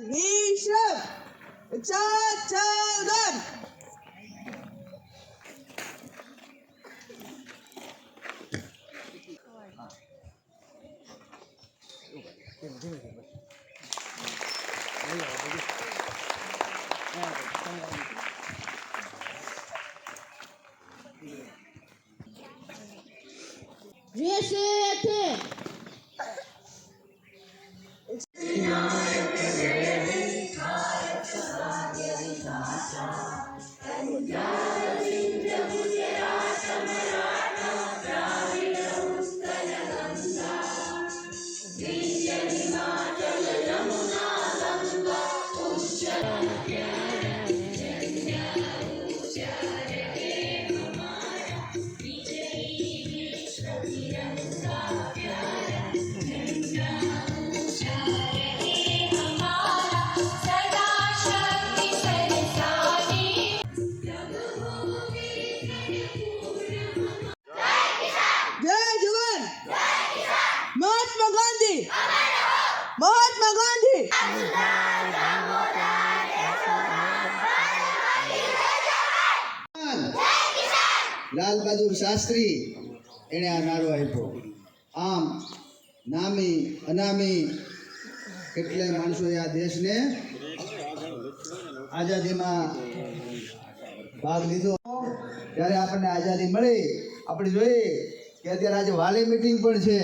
Misha, Chachadan. Lal Bahadur Shastri એણે આ નારો આપ્યો. આમ નામી, અનામી કેટલાય માણસોએ આ દેશને આઝાદીમાં ભાગ લીધો. ત્યારે આપણને આઝાદી મળી. આપણે જોઈએ કે અત્યારે આજે વાલી મિટિંગ પણ છે.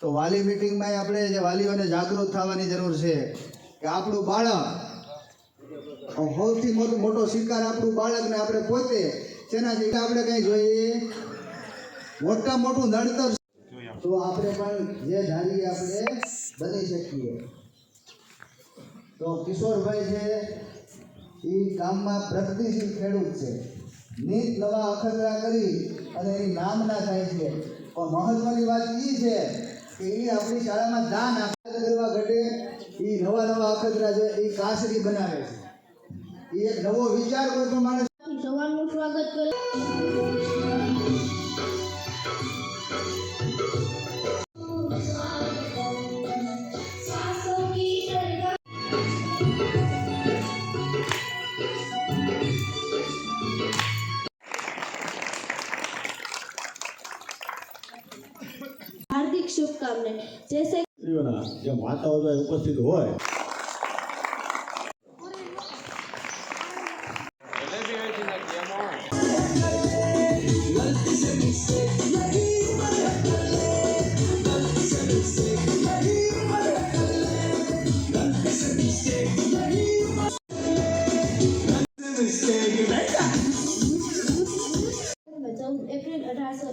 તો વાલી મિટિંગમાં આપણે જે વાલીઓને જાગૃત થવાની જરૂર છે કે આપણું બાળક સૌથી મોટો મોટો શિકાર આપણું બાળકને આપણે પોતે શેનાથી આપણે કઈ જોઈએ મોટા મોટું નડતર તો આપણે પણ જે ધારીએ આપણે બની શકીએ. તો કિશોરભાઈ છે એ ગામમાં પ્રગતિશીલ ખેડૂત છે. નીત નવા અખતરા કરી અને એની નામના થાય છે. પણ મહત્વની વાત એ છે કે એ આપણી શાળામાં દાન કરવા ઘટે એ નવા નવા અખતરા છે એ કાસરી બનાવે છે. એ એક નવો વિચાર કોઈ પણ માણસ સવારનું સ્વાગત કરે. હાર્દિક શુભકામના જે માતાઓ ઉપસ્થિત હોય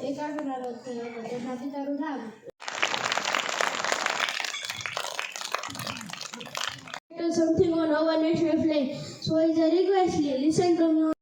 અઢારસો એકાણું ના રોજ થયો હતો તેમના પિતાનું નામ Something on our national flag. So is a request. Listen to me.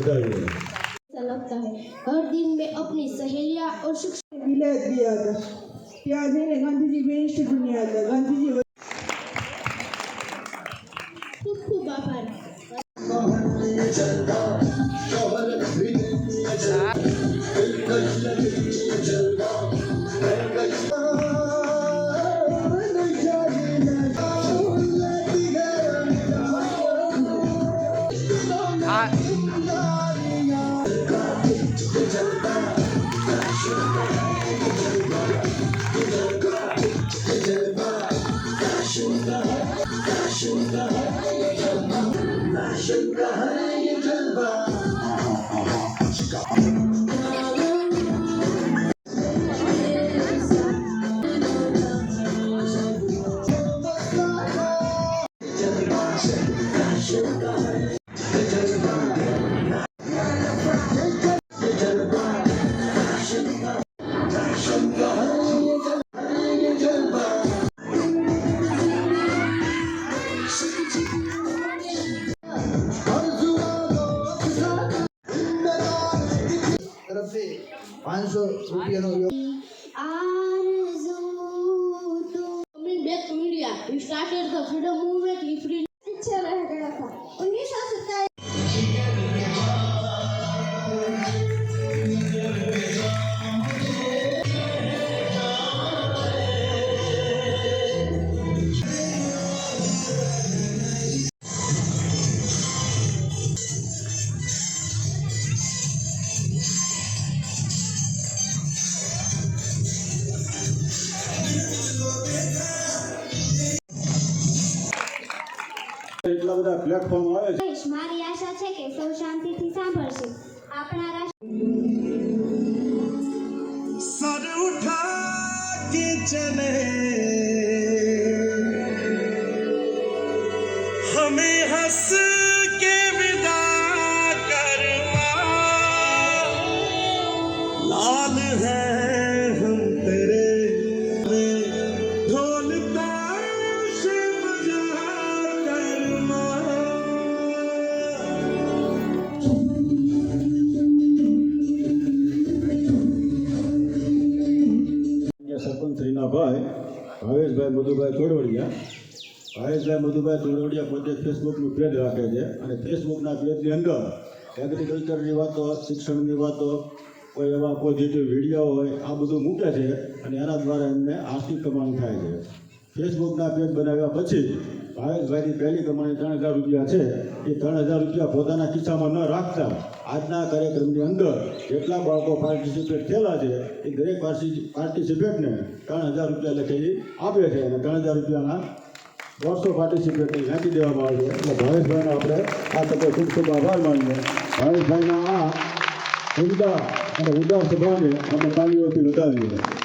તાલીઓથી વધાવીએ ऐसा लगता है हर दिन मैं अपनी सहेलियां और शिक्षक વિલાયત ગયા હતા ત્યાં જઈને ગાંધીજી બેસ્ટ બન્યા હતા ગાંધીજી ખૂબ ખૂબ આભાર પાંચસો રૂપિયાનો યોગ આરઝુ તું Coming back to India, he started the freedom movement. He freed. બધા પ્લેટફોર્મ આવે છે. મારી આશા છે કે સૌ શાંતિથી સાંભળશે. આપણા રાષ્ટ્ર સર ઉઠા કે ચલે? હમે હસ ભાઈ, ભાવેશભાઈ મધુભાઈ તોડવડિયા ભાવેશભાઈ મધુભાઈ તોડવડિયા પોતે ફેસબુકનું પેજ રાખે છે અને ફેસબુકના પેજની અંદર એગ્રીકલ્ચરની વાતો, શિક્ષણની વાતો, કોઈ એવા પોઝિટિવ વીડિયો હોય, આ બધું મૂકે છે અને એના દ્વારા એમને આર્થિક કમાણી થાય છે. ફેસબુકના પેજ બનાવ્યા પછી ભાવેશભાઈની પહેલી કમાણી ત્રણ હજાર રૂપિયા છે. એ ત્રણ હજાર રૂપિયા પોતાના ખિસ્સામાં ન રાખતા આજના કાર્યક્રમની અંદર જેટલા બાળકો પાર્ટિસિપેટ થયેલા છે, એ દરેક પાર્ટિસિપેટને ત્રણ હજાર રૂપિયા લખે ઈ આપે છે અને ત્રણ હજાર રૂપિયાના વર્ષો પાર્ટિસિપેટને નાખી દેવામાં આવે છે. એટલે ભાવેશભાઈનો આપણે આ તકે ખૂબ ખૂબ આભાર માનીએ ભાવેશભાઈના આ ઉમદા અને ઉદાર સભાને અમે તાલીઓથી વધાવીએ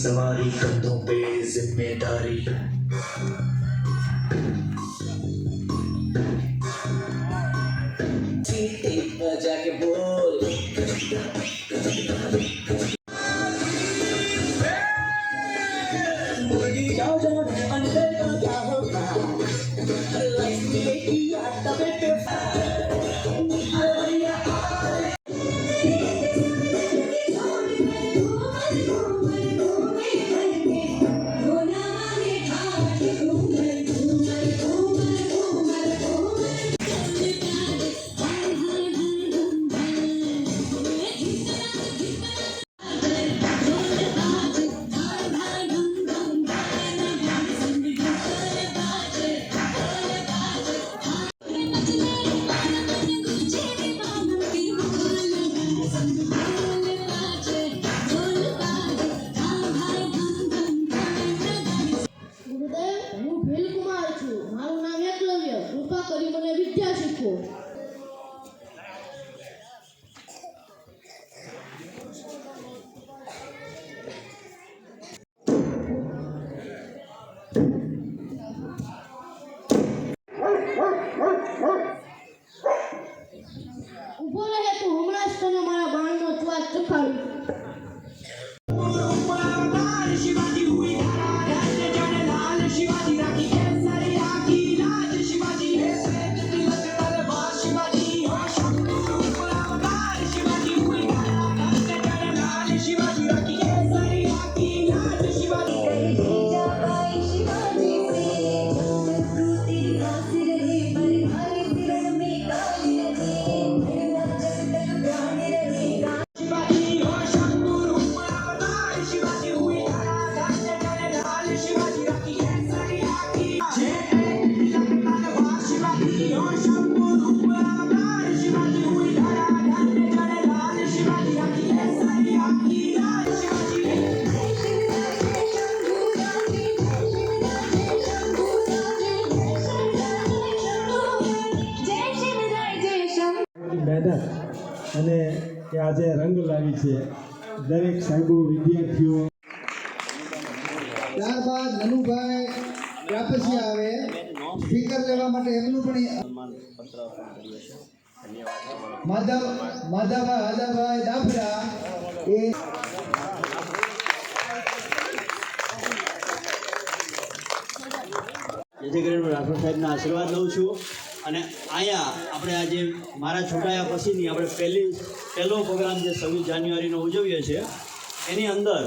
सवारी कंधों पे ज़िम्मेदारी जाके बोल जाओ जाओ अंदर क्या होगा? છે. દરેક સાહેબો વિદ્યાર્થીઓ. ત્યારબાદ નનુભાઈ ત્રાપસિયા આવે. સ્પીકર લેવા માટે એમનું પણ માધવ માધવભાઈ હાદાભાઈ દાફડા એ જેથી કરીને રાઠોડ સાહેબના આશીર્વાદ લઉં છું. અને અહીંયા આપણે આજે મારા છોટાયા પછીની આપણે પહેલી, પહેલો પ્રોગ્રામ જે છવ્વીસ જાન્યુઆરીનો ઉજવીએ છીએ, એની અંદર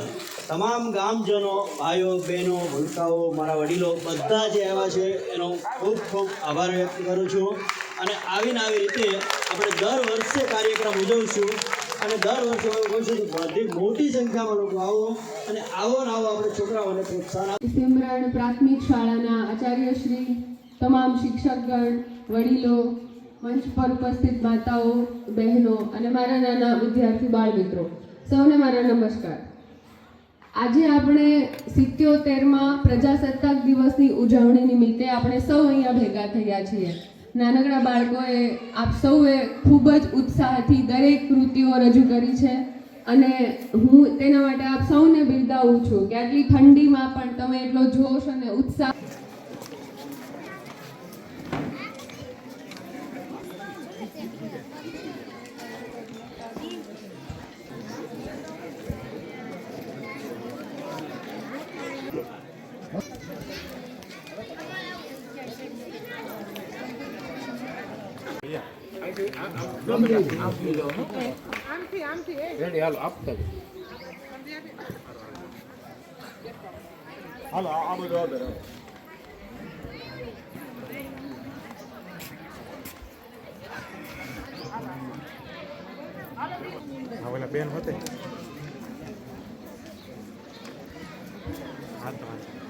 તમામ ગામજનો, ભાઈઓ, બહેનો, ભૂલકાઓ, મારા વડીલો બધા જે આવ્યા છે, એનો ખૂબ ખૂબ આભાર વ્યક્ત કરું છું અને આવીને આવી રીતે આપણે દર વર્ષે કાર્યક્રમ ઉજવશું અને દર વર્ષે હું કહું છું કે બધી મોટી સંખ્યામાં લોકો આવો અને આવો ને આવો આપણે છોકરાઓને પ્રોત્સાહન. સિમરણ પ્રાથમિક શાળાના આચાર્યશ્રી તમામ શિક્ષકગણ, વડીલો, મંચ પર ઉપસ્થિત માતાઓ, બહેનો અને મારા નાના વિદ્યાર્થી બાળ મિત્રો સૌને મારા નમસ્કાર. આજે આપણે સિત્યોતેરમાં પ્રજાસત્તાક દિવસની ઉજવણી નિમિત્તે આપણે સૌ અહીંયા ભેગા થયા છીએ. નાનકડા બાળકોએ આપ સૌએ ખૂબ જ ઉત્સાહથી દરેક કૃતિઓ રજૂ કરી છે અને હું તેના માટે આપ સૌને બિરદાવું છું કે આટલી ઠંડીમાં પણ તમે એટલો જોશ અને ઉત્સાહ હાલો આપતા હાલો આ બધો હવે બેન હોતે? હા તમારે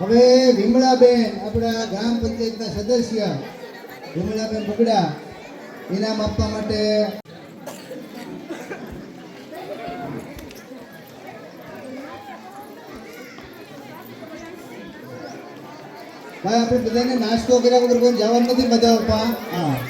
હવે વિમળાબેન, આપણા ગ્રામ પંચાયતના સદસ્ય, વિમળાબેન બુગડા ઇનામ આપવા માટે ભાઈ, આપણે બધાને નાસ્તો કર્યા વગર કોઈ જવાનું નથી, બધા આપવા હા.